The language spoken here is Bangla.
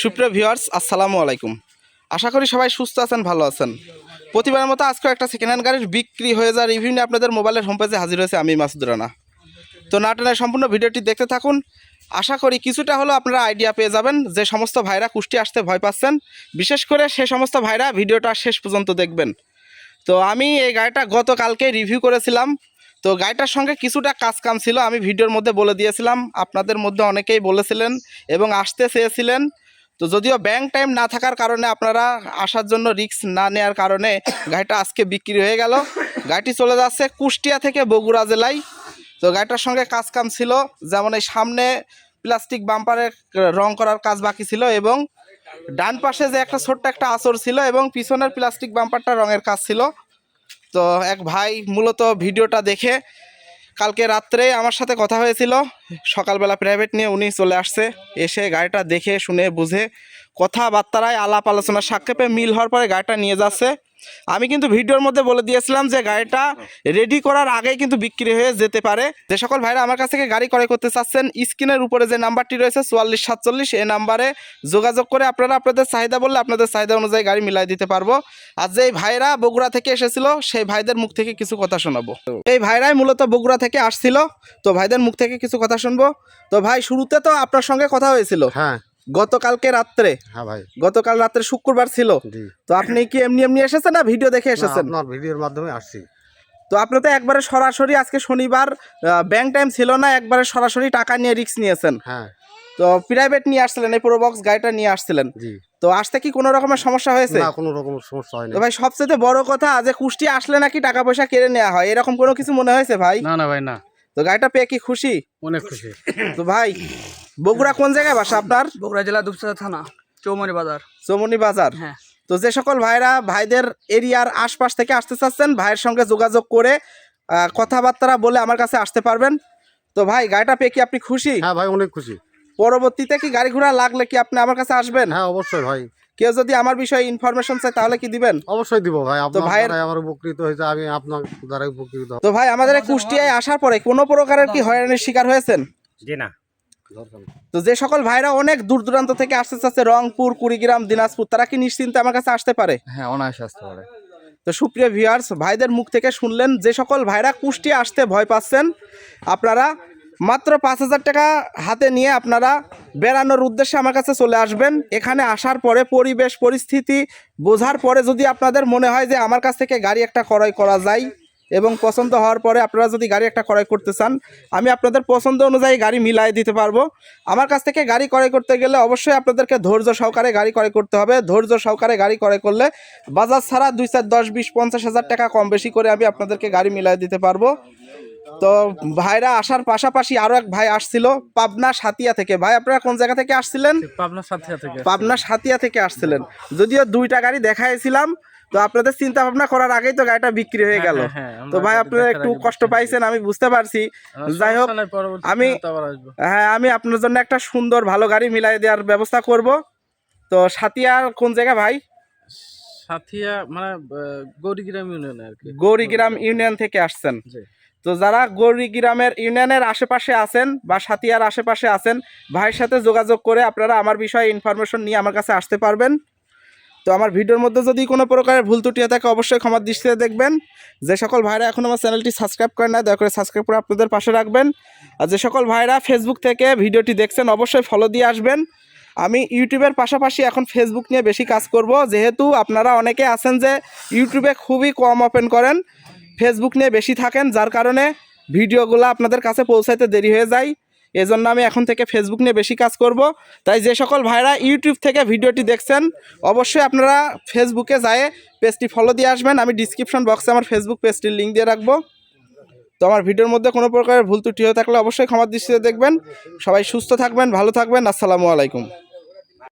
সুপ্রিয় ভিউয়ার্স, আসসালামু আলাইকুম। আশা করি সবাই সুস্থ আছেন, ভালো আছেন। প্রতিবারের মতো আজকেও একটা সেকেন্ড হ্যান্ড গাড়ির বিক্রি হয়ে যাওয়ার রিভিউ নিয়ে আপনাদের মোবাইলের হোম পেজে হাজির হয়েছে আমি মাসুদ রানা। তো নাটনের সম্পূর্ণ ভিডিওটি দেখতে থাকুন। আশা করি কিছুটা হলেও আপনারা আইডিয়া পেয়ে যাবেন যে সমস্ত ভাইরা কুষ্টি আসতে ভয় পাচ্ছেন। বিশেষ করে সে সমস্ত ভাইরা ভিডিওটা শেষ পর্যন্ত দেখবেন। তো আমি এই গাড়িটা গতকালকে রিভিউ করেছিলাম। তো গাড়িটার সঙ্গে কিছুটা কাজ কাম ছিল, আমি ভিডিওর মধ্যে বলে দিয়েছিলাম। আপনাদের মধ্যে অনেকেই বলেছিলেন এবং আসতে চেয়েছিলেন। তো যদিও ব্যাংক টাইম না থাকার কারণে আপনারা আসার জন্য রিস্ক না নেওয়ার কারণে গাড়িটা আজকে বিক্রি হয়ে গেল। গাড়িটি চলে যাচ্ছে কুষ্টিয়া থেকে বগুড়া জেলায়। তো গাড়িটার সঙ্গে কাজ কাম ছিল, যেমন এই সামনে প্লাস্টিক বাম্পারের রং করার কাজ বাকি ছিল এবং ডান পাশে যে একটা ছোট্ট একটা আঁচড় ছিল এবং পিছনের প্লাস্টিক বাম্পারটা রঙের কাজ ছিল। তো এক ভাই মূলত ভিডিওটা দেখে কালকে রাত্রে আমার সাথে কথা হয়েছিল। সকালবেলা প্রাইভেট নিয়ে উনি চলে আসছে। এসে গাড়িটা দেখে, শুনে, বুঝে কথাবার্তারায় আলাপ আলোচনার সাক্ষেপে মিল হওয়ার পরে গাড়িটা নিয়ে যাচ্ছে। আমি কিন্তু ভিডিওর মধ্যে বলে দিয়েছিলাম যে গাড়িটা রেডি করার আগেই কিন্তু বিক্রি হয়ে যেতে পারে। যে সকল ভাইরা আমার কাছ থেকে গাড়ি ক্রয় করতে চাচ্ছেন, স্ক্রিনের উপরে যে নাম্বারটি রয়েছে চুয়াল্লিশ সাতচল্লিশ, এই নাম্বারে যোগাযোগ করে আপনারা আপনাদের চাহিদা বললে আপনাদের চাহিদা অনুযায়ী গাড়ি মিলাই দিতে পারব। আর যেই ভাইরা বগুড়া থেকে এসেছিল, সেই ভাইদের মুখ থেকে কিছু কথা শোনাবো। এই ভাইরাই মূলত বগুড়া থেকে আসছিল, তো ভাইদের মুখ থেকে কিছু কথা শুনব। তো ভাই, শুরুতে তো আপনার সঙ্গে কথা হয়েছিল। হ্যাঁ। গতকালকে রাত্রে? হ্যাঁ ভাই। গতকাল রাত্রে শুক্রবার ছিল। তো আপনি কি এমনি এমনি এসেছেন না ভিডিও দেখে এসেছেন? আপনার ভিডিওর মাধ্যমে আসছি। তো আপনি তো একবারে সরাসরি আজকে শনিবার ব্যাংক টাইম ছিল না একবারে সরাসরি টাকা নিয়ে রিস্ক নিয়েছেন। হ্যাঁ। তো প্রাইভেট নিয়ে আসছিলেন এই পুরো বক্স গাড়িটা নিয়ে আসছিলেন। জি। তো আসতে কি কোনো রকমের সমস্যা হয়েছে? না কোনো রকম সমস্যা হয়নি। তো ভাই সবচেয়ে বড় কথা যে কুষ্টি আসলে নাকি টাকা পয়সা কেড়ে নেওয়া হয় এরকম কোনো কিছু মনে হয়েছে ভাই? না না ভাই না। তো গাড়িটা পেয়ে কি খুশি? অনেক খুশি। তো ভাই বগুড়া কোন জায়গায় বাসা আপনার? বগুড়া জেলা দুপচাঁদা থানা চৌমনি বাজার। চমনি বাজার। হ্যাঁ। তো যে সকল ভাইরা ভাইদের এরিয়ার আশপাশ থেকে আসতে চাচ্ছেন ভাইয়ের সঙ্গে যোগাযোগ করে কথাবার্তা বলে আমার কাছে আসতে পারবেন। তো ভাই গাড়িটা পেয়ে কি আপনি খুশি? হ্যাঁ ভাই অনেক খুশি। পরবর্তীতে কি গাড়ি ঘোড়া লাগলে কি আপনি আমার কাছে আসবেন? হ্যাঁ অবশ্যই ভাই। কেউ যদি আমার বিষয়ে ইনফরমেশন চায় তাহলে কি দিবেন? অবশ্যই দিব ভাই। আপনার ভাই আমার উপকৃত হয়েছে আমি আপনার দ্বারাই উপকৃত তো ভাই আমাদের কুষ্টিয়ায় আসার পরে কোনো প্রকারের কি হয়রানির শিকার হয়েছেন? জি না। তো যে সকল ভাইরা অনেক দূর দূরান্ত থেকে আসতে চাচ্ছে রংপুর কুড়িগ্রাম দিনাজপুর তারা কি নিশ্চিন্তে আমার কাছে আসতে পারে? হ্যাঁ অনায়াসে আসতে পারে। তো সুপ্রিয় ভিউয়ার্স ভাইদের মুখ থেকে শুনলেন যে সকল ভাইরা কুষ্টিয়া আসতে ভয় পাচ্ছেন আপনারা মাত্র পাঁচ হাজার টাকা হাতে নিয়ে আপনারা বেড়ানোর উদ্দেশ্যে আমার কাছে চলে আসবেন। এখানে আসার পরে পরিবেশ পরিস্থিতি বোঝার পরে যদি আপনাদের মনে হয় যে আমার কাছ থেকে গাড়ি একটা ক্রয় করা যায় এবং পছন্দ হওয়ার পরে আপনারা যদি গাড়ি একটা ক্রয় করতে চান আমি আপনাদের পছন্দ অনুযায়ী গাড়ি মিলাই দিতে পারব। আমার কাছ থেকে গাড়ি ক্রয় করতে গেলে অবশ্যই আপনাদেরকে ধৈর্য সহকারে গাড়ি ক্রয় করতে হবে। ধৈর্য সহকারে গাড়ি ক্রয় করলে বাজার ছাড়া দুই চার দশ বিশ পঞ্চাশ হাজার টাকা কম বেশি করে আমি আপনাদেরকে গাড়ি মিলাই দিতে পারব। তো ভাইরা আসার পাশাপাশি আরও এক ভাই আসছিল পাবনা সাতিয়া থেকে। ভাই আপনারা কোন জায়গা থেকে আসছিলেন? পাবনা সাথে থেকে পাবনা সাতিয়া থেকে আসছিলেন। যদিও দুইটা গাড়ি দেখাইছিলাম তো আপনাদের চিন্তা ভাবনা করার আগেই তো গাড়িটা বিক্রি হয়ে গেল। হ্যাঁ, হ্যাঁ, তো ভাই আপনারা একটু কষ্ট পাইছেন আমি বুঝতে পারছি। যাই হোক আমি- হ্যাঁ আমি আপনার জন্য একটা সুন্দর ভালো গাড়ি মিলাই দেওয়ার ব্যবস্থা করব। তো সাতিয়ার কোন জায়গা ভাই? সাথিয়া মানে গৌরীগ্রাম ইউনিয়ন আর কি। গৌরীগ্রাম ইউনিয়ন থেকে আসছেন। তো যারা গৌরীগ্রামের ইউনিয়নের আশেপাশে আছেন বা সাতিয়ার আশেপাশে আছেন ভাইয়ের সাথে যোগাযোগ করে আপনারা আমার বিষয়ে ইনফরমেশন নিয়ে আমার কাছে আসতে পারবেন। তো আমার ভিডিওর মধ্যে যদি কোনো প্রকারের ভুল ত্রুটি থাকে, অবশ্যই ক্ষমার দৃষ্টিতে দেখবেন। যে সকল ভাইরা এখন আমার চ্যানেলটি সাবস্ক্রাইব করেন না দয়া করে সাবস্ক্রাইব করে আপনাদের পাশে রাখবেন। আর যে সকল ভাইরা ফেসবুক থেকে ভিডিওটি দেখছেন, অবশ্যই ফলো দিয়ে আসবেন। আমি ইউটিউবের পাশাপাশি এখন ফেসবুক নিয়ে বেশি কাজ করব। যেহেতু আপনারা অনেকে আছেন যে ইউটিউবে খুবই কম ওপেন করেন ফেসবুক নিয়ে বেশি থাকেন, যার কারণে ভিডিওগুলো আপনাদের কাছে পৌঁছাইতে দেরি হয়ে যায়। এজন্য আমি এখন থেকে ফেসবুক নিয়ে বেশি কাজ করব। তাই যে সকল ভাইরা ইউটিউব থেকে ভিডিওটি দেখছেন, অবশ্যই আপনারা ফেসবুকে যায় পেজটি ফলো দিয়ে আসবেন। আমি ডিসক্রিপশন বক্সে আমার ফেসবুক পেজটির লিঙ্ক দিয়ে রাখব। তো আমার ভিডিওর মধ্যে কোনো প্রকারের ভুল ত্রুটি হয়ে থাকলে অবশ্যই ক্ষমার দৃষ্টিতে দেখবেন। সবাই সুস্থ থাকবেন, ভালো থাকবেন। আসসালামু আলাইকুম।